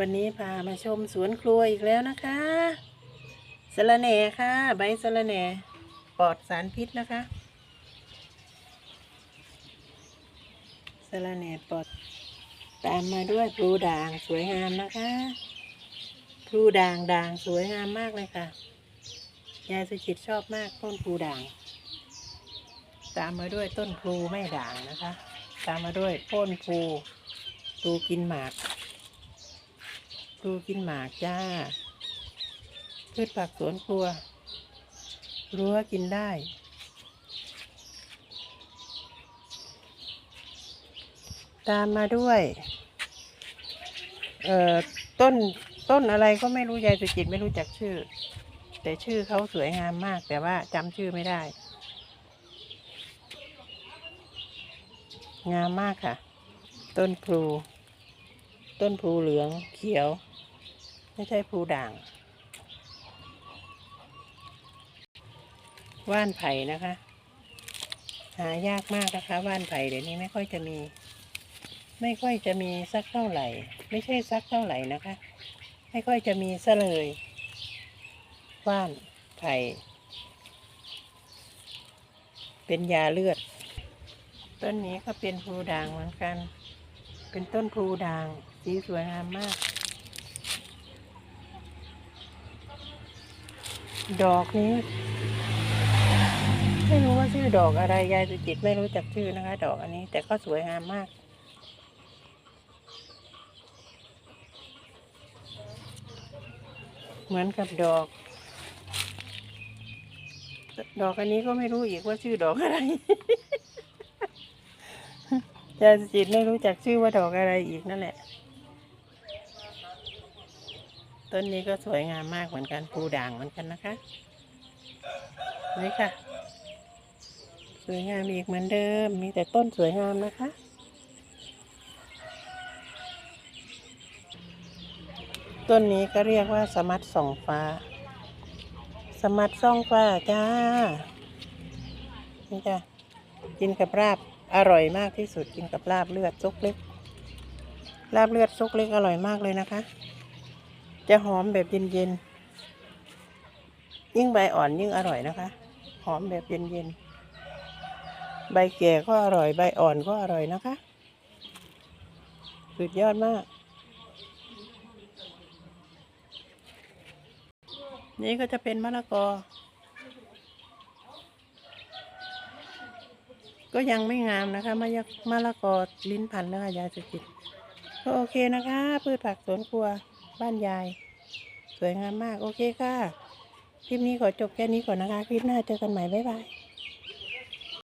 วันนี้พามาชมสวนครัวอีกแล้วนะคะสะระแหน่ค่ะ ใบสะระแหน่ปลอดสารพิษนะคะสะระแหน่ปลอดตามมาด้วยพลูด่างสวยงามนะคะพลูด่างด่างสวยงามมากเลยค่ะยายสุจิตชอบมากต้นพลูด่าง ตามมาด้วยต้นพลูไม่ด่างนะคะ ตามมาด้วยต้นพลูพลูกินหมาก ดูกินหมากจ้าพืชผักสวนครัว รั้วกินได้ ตามมาด้วย เอ่อ ต้น ต้นอะไรก็ไม่รู้ยายสุจิตไม่รู้จักชื่อ แต่ชื่อเขาสวยงามมาก แต่ว่าจำชื่อไม่ได้ งามมากค่ะ ต้นพลู ต้นพลูเหลืองเขียว ไม่ใช่พลูด่าง ว่านไผ่นะคะ หายากมากนะคะ ว่านไผ่เดี๋ยวนี้ไม่ค่อยจะมี ไม่ค่อยจะมีสักเท่าไหร่ ไม่ใช่สักเท่าไหร่นะคะ ไม่ค่อยจะมีซะเลย ว่านไผ่เป็นยาเลือด ต้นนี้ก็เป็นพลูด่างเหมือนกัน เป็นต้นพลูด่าง สีสวยงามมาก ดอกนี้ ไม่รู้ว่าชื่อดอกอะไร ยายสุจิตไม่รู้จักชื่อนะคะ ดอกอันนี้ แต่ก็สวยงามมากเหมือนกับดอก ดอกอันนี้ก็ไม่รู้อีกว่าชื่อดอกอะไร ยายสุจิตไม่รู้จักชื่อว่าดอกอะไรอีกนั่นแหละ ต้นนี้ก็สวยงามมากเหมือนกันภูด่างเหมือนกันนะคะ นี่ค่ะ สวยงามอีกเหมือนเดิม มีแต่ต้นสวยงามนะคะ ต้นนี้ก็เรียกว่าสมัดส่องฟ้า สมัดส่องฟ้าจ้า นี่จ้ะกินกับราบ อร่อยมากที่สุดกินกับลาบเลือดซุกเล็ก ลาบเลือดซุกเล็กอร่อยมากเลยนะคะ จะหอมแบบเย็นๆ ยิ่งใบอ่อนยิ่งอร่อยนะคะ หอมแบบเย็นๆ ใบแก่ก็อร่อยใบอ่อนก็อร่อยนะคะ สุดยอดมาก นี่ก็จะเป็นมะละกอ ก็ยังไม่งามนะคะมะยะมะละกอลิ้นพันธุ์นะคะยายสุจิตก็โอเคนะคะ พืชผักสวนครัวบ้านยาย สวยงามมากโอเคค่ะ คลิปนี้ขอจบแค่นี้ก่อนนะคะ คลิปหน้าเจอกันใหม่ บ๊ายบาย